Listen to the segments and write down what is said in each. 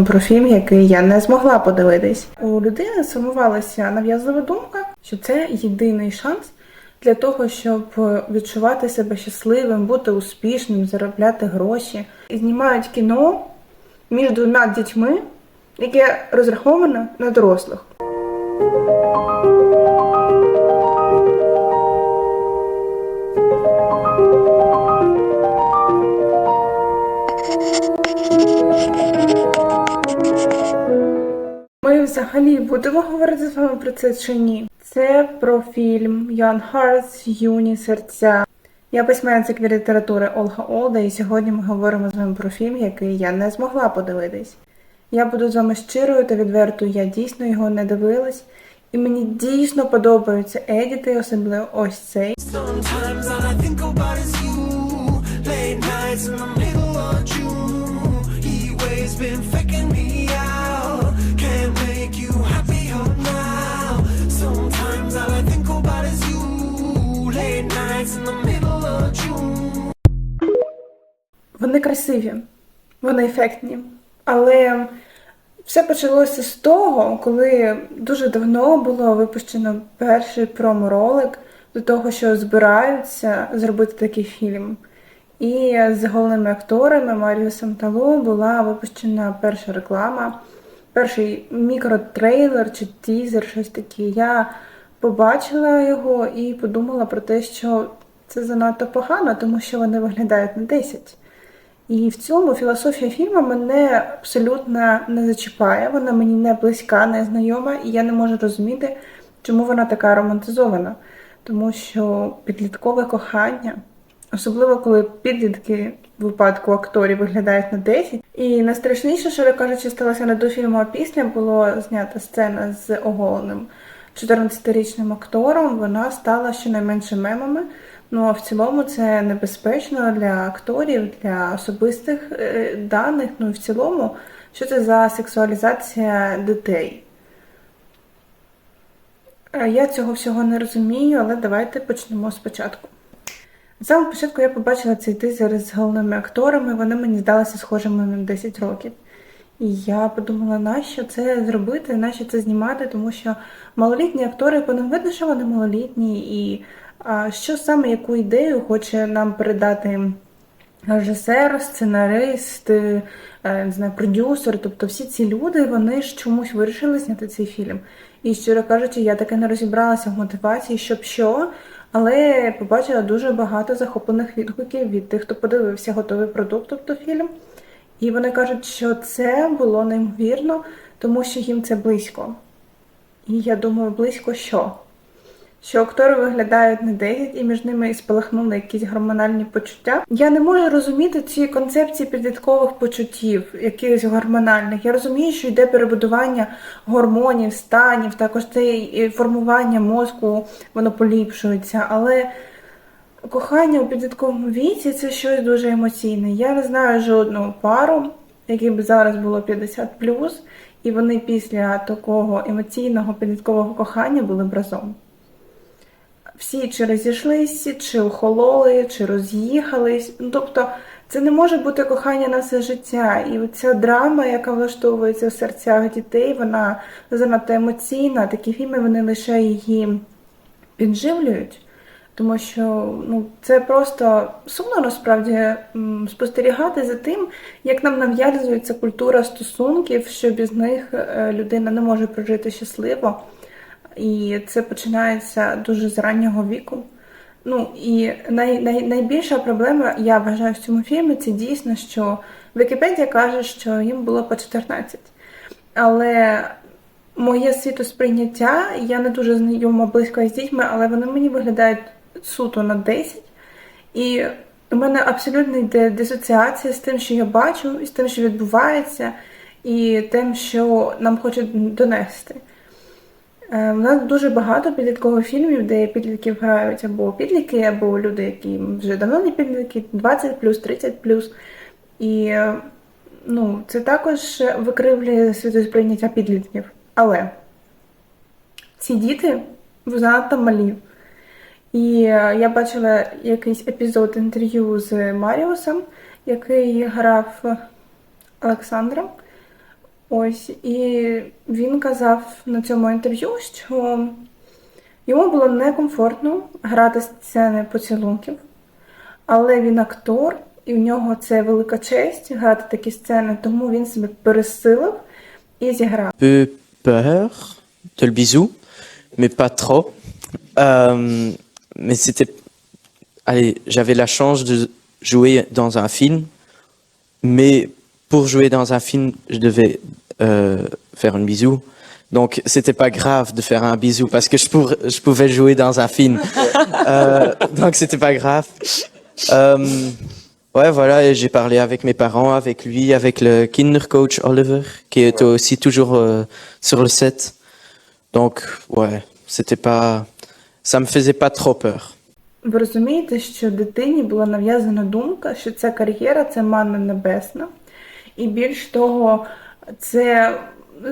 про фільм, який я не змогла подивитись. У людини сформувалася нав'язлива думка, що це єдиний шанс для того, щоб відчувати себе щасливим, бути успішним, заробляти гроші. І знімають кіно між двома дітьми, яке розраховане на дорослих. Ми взагалі будемо говорити з вами про це чи ні? Це про фільм Young Hearts, Юні серця. Я письменниця літератури Ольга Олда, і сьогодні ми говоримо з вами про фільм, який я не змогла подивитись. Я буду з вами щирою та відвертою, я дійсно його не дивилась, і мені дійсно подобаються едіти, особливо ось цей. Been faking Вони красиві, вони ефектні. Але все почалося з того, коли дуже давно було випущено перший промо-ролик до того, що збираються зробити такий фільм. І з головними акторами Маріусом Талу була випущена перша реклама, перший мікротрейлер чи тізер, щось таке. Я побачила його і подумала про те, що це занадто погано, тому що вони виглядають на 10. І в цьому філософія фільму мене абсолютно не зачіпає, вона мені не близька, не знайома, і я не можу розуміти, чому вона така романтизована. Тому що підліткове кохання, особливо коли підлітки в випадку акторів виглядають на 10. І найстрашніше, що кажучи, сталося не до фільму, а після було знята сцена з оголеним 14-річним актором. Вона стала щонайменше мемами. Ну а в цілому це небезпечно для акторів, для особистих е, даних. Ну і в цілому, що це за сексуалізація дітей. Е, Я цього всього не розумію, але давайте почнемо спочатку. На самому початку я побачила цей тизер з головними акторами, вони мені здалися схожими на 10 років. І я подумала, нащо це зробити, нащо це знімати, тому що малолітні актори, по ним видно, що вони малолітні, і що саме яку ідею хоче нам передати режисер, сценарист, е, не знаю, продюсер, тобто всі ці люди, вони ж чомусь вирішили зняти цей фільм. І щиро кажучи, я таки не розібралася в мотивації, щоб що, але побачила дуже багато захоплених відгуків від тих, хто подивився готовий продукт, тобто фільм. І вони кажуть, що це було неймовірно, тому що їм це близько. І я думаю, близько що? Що актори виглядають на 10 і між ними спалахнули якісь гормональні почуття. Я не можу розуміти ці концепції підліткових почуттів, якихось гормональних. Я розумію, що йде перебудування гормонів, станів, також це формування мозку, воно поліпшується. Але кохання у підлітковому віці це щось дуже емоційне. Я не знаю жодного пару, би зараз було 50+, і вони після такого емоційного підліткового кохання були б разом. Всі чи розійшлися, чи охололи, чи роз'їхались. Ну, тобто, це не може бути кохання на все життя. І ця драма, яка влаштовується в серцях дітей, вона занадто емоційна. Такі фільми вони лише її підживлюють. Тому що ну, це просто сумно насправді спостерігати за тим, як нам нав'язується культура стосунків, що без них е, людина не може прожити щасливо. І це починається дуже з раннього віку. Ну і най, най, найбільша проблема, я вважаю, в цьому фільмі це дійсно, що Вікіпедія каже, що їм було по 14. Але моє світосприйняття, я не дуже знайома близько з дітьми, але вони мені виглядають суто на 10. І у мене абсолютно йде дисоціація з тим, що я бачу, і з тим, що відбувається, і тим, що нам хочуть донести. Е, У нас дуже багато підліткових фільмів, де підлітків грають або підлітки, або люди, які вже давно не підлітки, 20 30 І е, ну, це також викривлює світосприйняття підлітків. Але ці діти занадто малі. І е, я бачила якийсь епізод інтерв'ю з Маріусом, який грав Олександром. Ось, і він казав на цьому інтерв'ю, що йому було некомфортно грати сцени поцілунків, але він актор, і в нього це велика честь грати такі сцени, тому він себе пересилив і зіграв. peu peur de le bisou. Euh, j'avais la chance de jouer dans un film, mais pour jouer dans un film, je devais euh, faire un bisou. Donc, c'était pas grave de faire un bisou parce que je, pour- je pouvais jouer dans un film. Euh, donc, c'était pas grave. Euh, ouais, voilà, et j'ai parlé avec mes parents, avec lui, avec le Kindercoach Oliver, qui était aussi toujours euh, sur le set. Donc, ouais, c'était pas. Ça me faisait pas trop peur. Ви розумієте, що дитині була нав'язана думка, що ця кар'єра це манна небесна. І більш того, це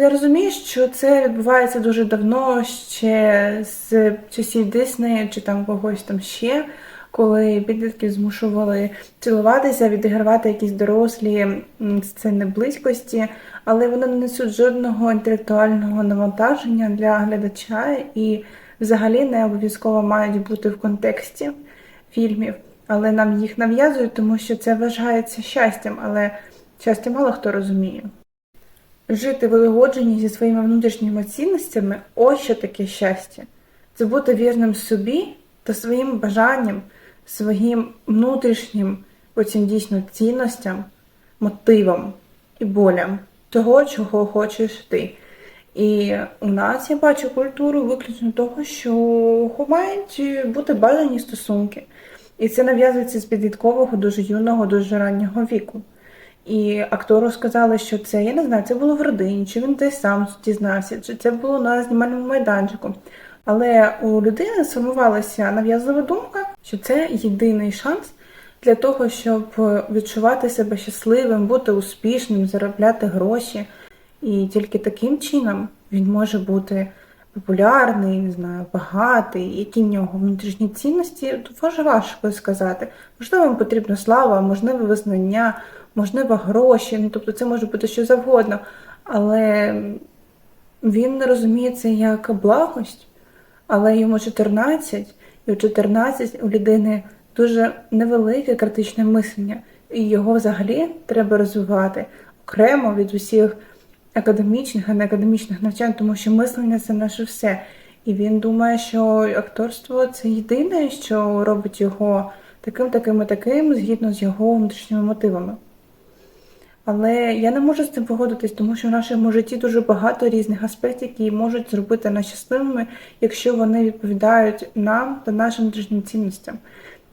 я розумію, що це відбувається дуже давно, ще з часів Диснея чи там когось там ще, коли підлітків змушували цілуватися, відігравати якісь дорослі сцени близькості, але вони не несуть жодного інтелектуального навантаження для глядача і взагалі не обов'язково мають бути в контексті фільмів, але нам їх нав'язують, тому що це вважається щастям, але щастя мало хто розуміє. Жити в виогодженні зі своїми внутрішніми цінностями ось що таке щастя. Це бути вірним собі та своїм бажанням, своїм внутрішнім оцім дійсно цінностям, мотивам і болям того, чого хочеш ти. І у нас я бачу культуру виключно того, що мають бути бажані стосунки. І це нав'язується з підліткового, дуже юного, дуже раннього віку. І актору сказали, що це, я не знаю, це було в родині, чи він десь сам дізнався, чи це було на знімальному майданчику. Але у людини сформувалася нав'язлива думка, що це єдиний шанс для того, щоб відчувати себе щасливим, бути успішним, заробляти гроші. І тільки таким чином він може бути популярний, не знаю, багатий, які в нього внутрішні цінності, дуже важко сказати. Можливо, йому потрібна слава, можливо, визнання, можливо, гроші. Ну, тобто це може бути що завгодно. Але він не розуміє це як благость, але йому 14, і у 14 у людини дуже невелике критичне мислення, і його взагалі треба розвивати окремо від усіх академічних і неакадемічних навчань, тому що мислення це наше все. І він думає, що акторство це єдине, що робить його таким, таким і таким, згідно з його внутрішніми мотивами. Але я не можу з цим погодитись, тому що в нашому житті дуже багато різних аспектів, які можуть зробити нас щасливими, якщо вони відповідають нам та нашим внутрішнім цінностям.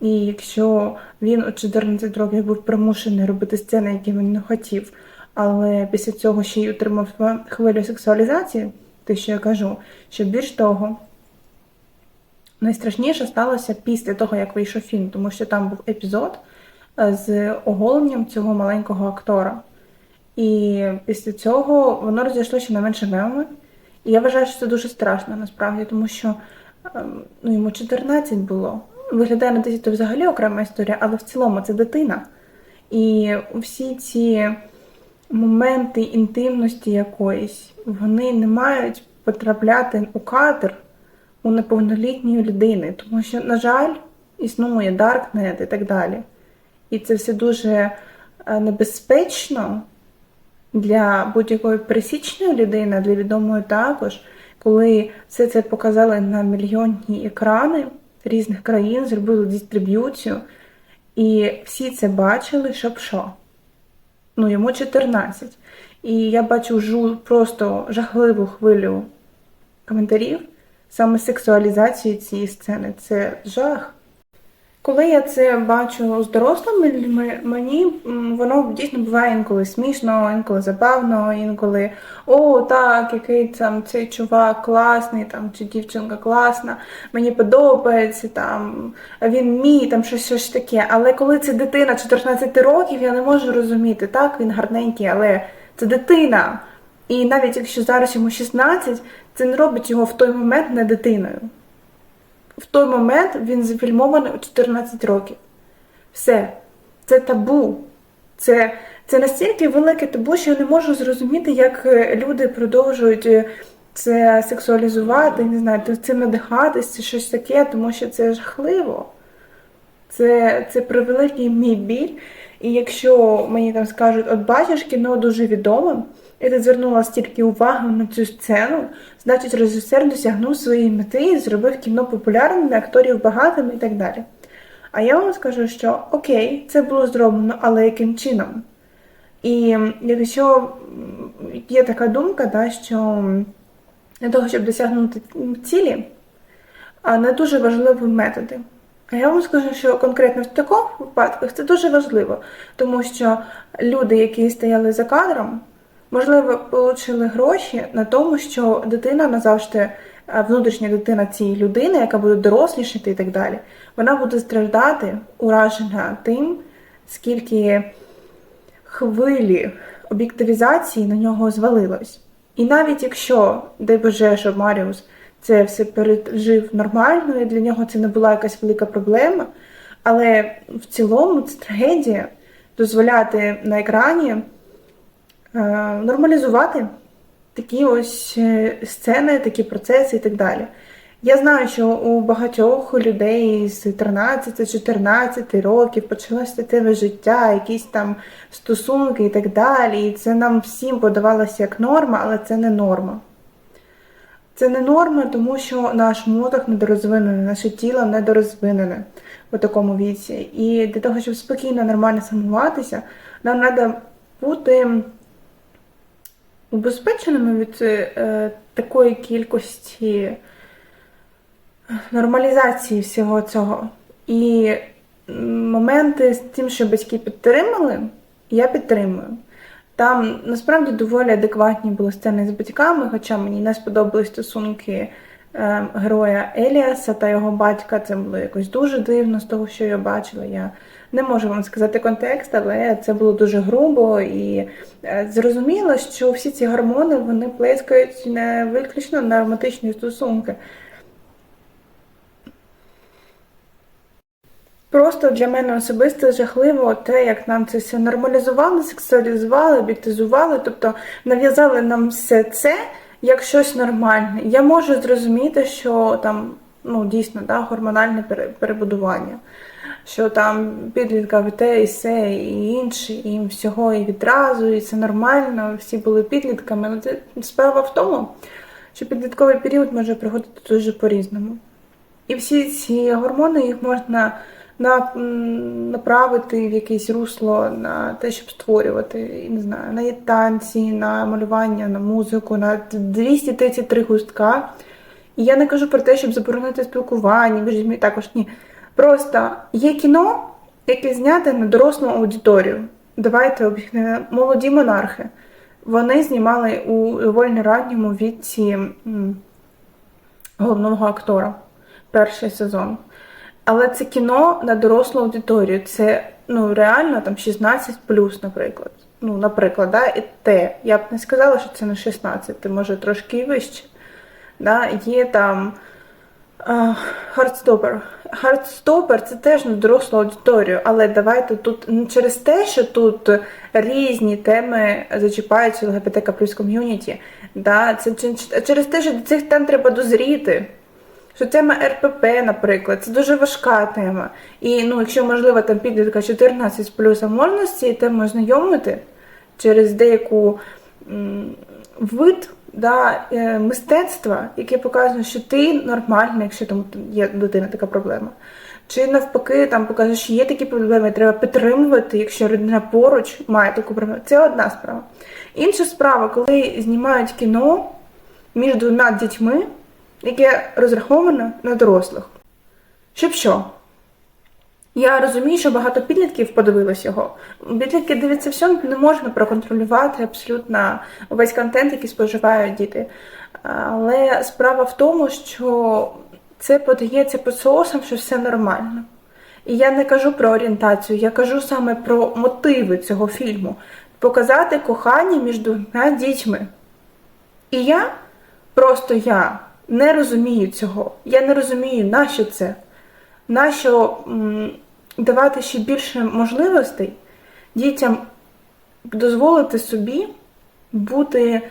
І якщо він у 14 років був примушений робити сцени, які він не хотів, але після цього ще й отримав хвилю сексуалізації, те, що я кажу, що більш того, найстрашніше сталося після того, як вийшов фільм, тому що там був епізод з оголенням цього маленького актора. І після цього воно розійшло ще не менше мемами. І я вважаю, що це дуже страшно насправді, тому що ем, ну, йому 14 було. Виглядає на 10 то взагалі окрема історія, але в цілому це дитина. І всі ці моменти інтимності якоїсь, вони не мають потрапляти у кадр у неповнолітньої людини, тому що, на жаль, існує Даркнет і так далі. І це все дуже е, небезпечно для будь-якої пересічної людини, для відомої також, коли все це показали на мільйонні екрани різних країн, зробили дистриб'юцію, і всі це бачили, щоб що? Ну, йому 14. І я бачу жу просто жахливу хвилю коментарів саме сексуалізації цієї сцени. Це жах. Коли я це бачу з дорослими людьми, мені воно дійсно буває інколи смішно, інколи забавно, інколи о, так, який там цей чувак класний, там чи дівчинка класна, мені подобається, там він мій, там щось, щось таке. Але коли це дитина 14 років, я не можу розуміти, так, він гарненький, але це дитина. І навіть якщо зараз йому 16, це не робить його в той момент не дитиною. В той момент він зафільмований у 14 років. Все, це табу. Це, Це настільки велике табу, що я не можу зрозуміти, як е, люди продовжують е, це сексуалізувати, не знаю, цим надихатись, чи щось таке, тому що це жахливо. Це, це превеликий мій біль. І якщо мені там скажуть, от бачиш, кіно дуже відоме, і ти звернула стільки уваги на цю сцену, значить режисер досягнув своєї мети і зробив кіно популярним, акторів багатими і так далі. А я вам скажу, що окей, це було зроблено, але яким чином? І якщо є така думка, да, що для того, щоб досягнути цілі, не дуже важливі методи. А я вам скажу, що конкретно в таких випадках це дуже важливо, тому що люди, які стояли за кадром, можливо, отримали гроші на тому, що дитина назавжди, е, внутрішня дитина цієї людини, яка буде дорослішати і так далі, вона буде страждати, уражена тим, скільки хвилі об'єктивізації на нього звалилось. І навіть якщо, дай Боже, щоб Маріус це все пережив нормально, і для нього це не була якась велика проблема, але в цілому це трагедія дозволяти на екрані нормалізувати такі ось е, сцени, такі процеси і так далі. Я знаю, що у багатьох людей з 13-14 років почалося тебе життя, якісь там стосунки і так далі. І це нам всім подавалося як норма, але це не норма. Це не норма, тому що наш мозок недорозвинений, наше тіло недорозвинене у такому віці. І для того, щоб спокійно, нормально самуватися, нам треба бути убезпеченими від е, такої кількості нормалізації всього цього. І моменти з тим, що батьки підтримали, я підтримую. Там насправді доволі адекватні були сцени з батьками, хоча мені не сподобались стосунки е, героя Еліаса та його батька. Це було якось дуже дивно з того, що я бачила. Я не можу вам сказати контекст, але це було дуже грубо і е, зрозуміло, що всі ці гормони вони плескають не виключно на романтичні стосунки. Просто для мене особисто жахливо те, як нам це все нормалізували, сексуалізували, об'єктизували, тобто нав'язали нам все це як щось нормальне. Я можу зрозуміти, що там ну дійсно да, гормональне перебудування, що там підлітка в те і все, і інше, і їм всього і відразу, і це нормально, всі були підлітками. Але це справа в тому, що підлітковий період може проходити дуже по-різному. І всі ці гормони їх можна на, направити в якесь русло на те, щоб створювати, не знаю, на танці, на малювання, на музику, на 233 густка. І я не кажу про те, щоб заборонити спілкування між людьми, також ні. Просто є кіно, яке зняте на дорослу аудиторію. Давайте об'єктивно. Молоді монархи. Вони знімали у доволі ранньому віці головного актора перший сезон. Але це кіно на дорослу аудиторію. Це ну реально там 16 наприклад. Ну, наприклад, да, і те. Я б не сказала, що це не 16, може трошки і вище. Да, є там а, Heartstopper. Heartstopper це теж на дорослу аудиторію, але давайте тут не через те, що тут різні теми зачіпаються ЛГБТК плюс ком'юніті. Да, це через те, що до цих тем треба дозріти. Що тема РПП, наприклад, це дуже важка тема. І ну, якщо можливо там підлітка 14 з плюсом можна з цією темою знайомити через деяку м, вид да, е, мистецтва, яке показує, що ти нормальний, якщо там є у дитини така проблема. Чи навпаки, там показує, що є такі проблеми, треба підтримувати, якщо людина поруч має таку проблему. Це одна справа. Інша справа, коли знімають кіно між двома дітьми, яке розраховане на дорослих. Щоб що? Я розумію, що багато підлітків подивилось його. Підлітки дивляться все, не можна проконтролювати абсолютно весь контент, який споживають діти. Але справа в тому, що це подається під соусом, що все нормально. І я не кажу про орієнтацію, я кажу саме про мотиви цього фільму. Показати кохання між двома дітьми. І я, просто я не розумію цього. Я не розумію, нащо це. Нащо давати ще більше можливостей дітям дозволити собі бути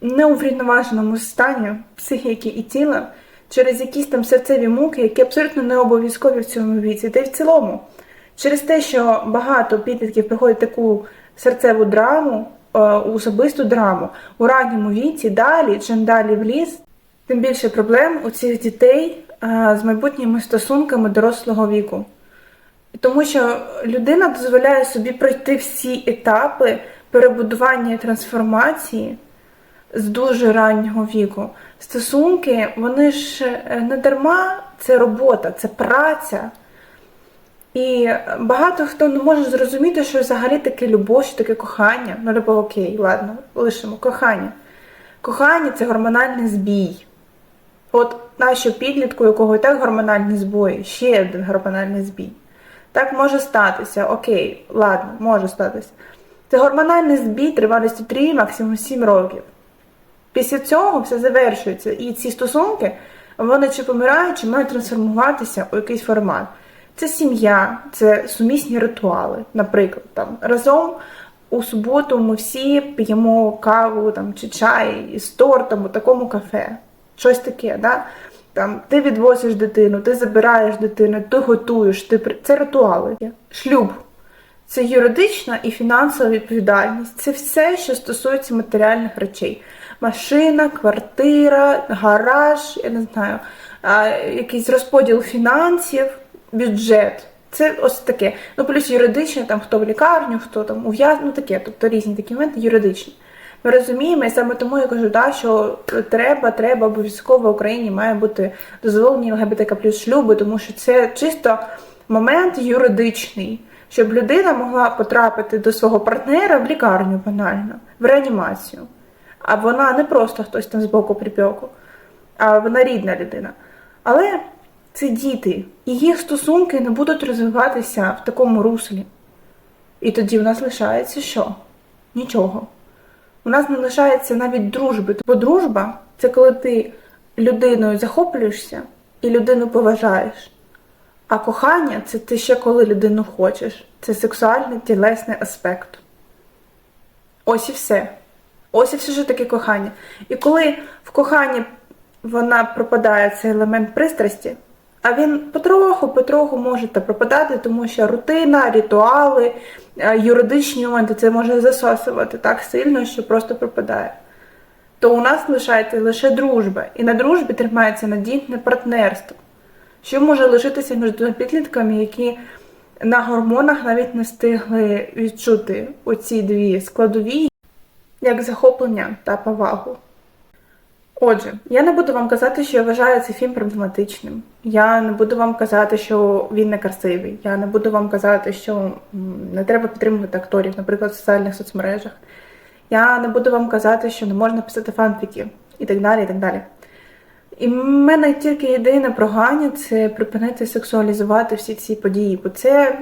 в неуврівноваженому стані психіки і тіла через якісь там серцеві муки, які абсолютно не обов'язкові в цьому віці, та й в цілому. Через те, що багато підлітків проходять таку серцеву драму, е, особисту драму у ранньому віці, далі, чим далі в ліс, тим більше проблем у цих дітей з майбутніми стосунками дорослого віку. Тому що людина дозволяє собі пройти всі етапи перебудування і трансформації з дуже раннього віку. Стосунки, вони ж е, не дарма, це робота, це праця. І багато хто не може зрозуміти, що взагалі таке любов, що таке кохання. Ну, любов окей, ладно, лишимо кохання. Кохання це гормональний збій. От нащо підлітку, якого і так гормональні збої, ще один гормональний збій. Так може статися, окей, ладно, може статися. Це гормональний збій тривалістю 3, максимум 7 років. Після цього все завершується. І ці стосунки, вони чи помирають, чи мають трансформуватися у якийсь формат. Це сім'я, це сумісні ритуали. Наприклад, там разом у суботу ми всі п'ємо каву там, чи чай із тортом у такому кафе. Щось таке, да? Там, ти відвозиш дитину, ти забираєш дитину, ти готуєш, ти... це ритуали. Шлюб. Це юридична і фінансова відповідальність. Це все, що стосується матеріальних речей. Машина, квартира, гараж, я не знаю, якийсь розподіл фінансів, бюджет. Це ось таке. Ну, плюс юридичне, там хто в лікарню, хто там ув'яз, ну таке, тобто різні такі моменти юридичні. Ми розуміємо, і саме тому я кажу, да, що треба, треба обов'язково в Україні має бути дозволені ЛГБТК плюс шлюби, тому що це чисто момент юридичний, щоб людина могла потрапити до свого партнера в лікарню банально, в реанімацію. А вона не просто хтось там збоку припеку, а вона рідна людина. Але це діти, і їх стосунки не будуть розвиватися в такому руслі. І тоді в нас лишається що? Нічого. У нас не лишається навіть дружби. Бо дружба це коли ти людиною захоплюєшся і людину поважаєш. А кохання це ти ще коли людину хочеш. Це сексуальний тілесний аспект. Ось і все. Ось і все, що таке кохання. І коли в коханні вона пропадає цей елемент пристрасті, а він потроху, потроху може пропадати, тому що рутина, ритуали, е, юридичні моменти це може засосувати так сильно, що просто пропадає. То у нас лишається лише дружба, і на дружбі тримається надійне партнерство, що може лишитися між двома підлітками, які на гормонах навіть не встигли відчути оці дві складові, як захоплення та повагу. Отже, я не буду вам казати, що я вважаю цей фільм проблематичним. Я не буду вам казати, що він не красивий. Я не буду вам казати, що не треба підтримувати акторів, наприклад, в соціальних соцмережах. Я не буду вам казати, що не можна писати фанфіки і так далі. І так далі. І в мене тільки єдине прохання це припинити сексуалізувати всі ці події, бо це,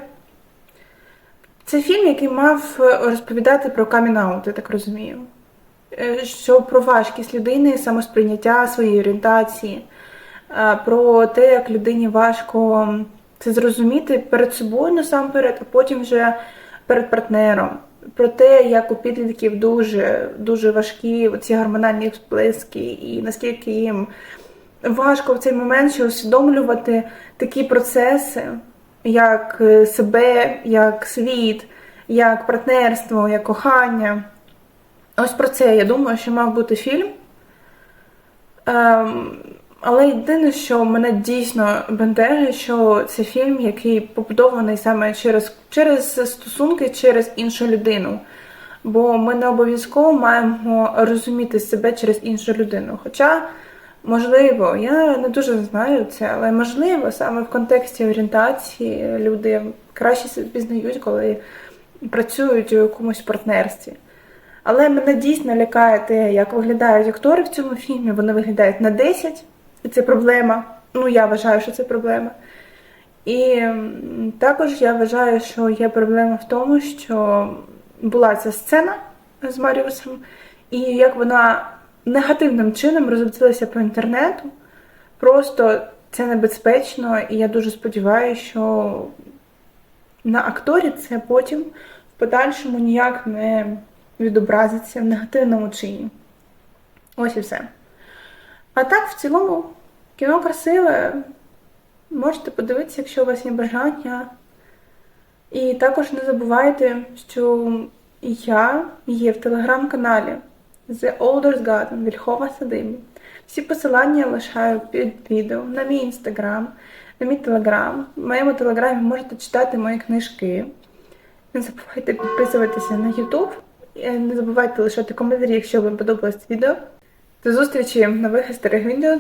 це фільм, який мав е, розповідати про камінаут, я так розумію. Е, Що про важкість людини, самосприйняття своєї орієнтації, е, про те, як людині важко це зрозуміти перед собою насамперед, а потім вже перед партнером. Про те, як у підлітків дуже, дуже важкі ці гормональні всплески, і наскільки їм важко в цей момент ще усвідомлювати такі процеси, як е, себе, як світ, як партнерство, як кохання. Ось про це я думаю, що мав бути фільм. Ем, але єдине, що мене дійсно бентежить, що це фільм, який побудований саме через, через стосунки, через іншу людину. Бо ми не обов'язково маємо розуміти себе через іншу людину. Хоча, можливо, я не дуже знаю це, але можливо, саме в контексті орієнтації люди краще себе пізнають, коли працюють у якомусь партнерстві. Але мене дійсно лякає те, як виглядають актори в цьому фільмі. Вони виглядають на 10, і це проблема. Ну, я вважаю, що це проблема. І також я вважаю, що є проблема в тому, що була ця сцена з Маріусом, і як вона негативним чином розлетілася по інтернету. Просто це небезпечно, і я дуже сподіваюся, що на акторі це потім в подальшому ніяк не відобразиться в негативному чині. Ось і все. А так, в цілому, кіно красиве. Можете подивитися, якщо у вас є бажання. І також не забувайте, що я є в телеграм-каналі The Olders Garden Вільхова Садиба. Всі посилання я лишаю під відео на мій інстаграм, на мій телеграм. В моєму телеграмі можете читати мої книжки. Не забувайте підписуватися на YouTube. Е, Не забувайте лишати коментарі, якщо вам подобалось відео. До зустрічі в нових старих відео.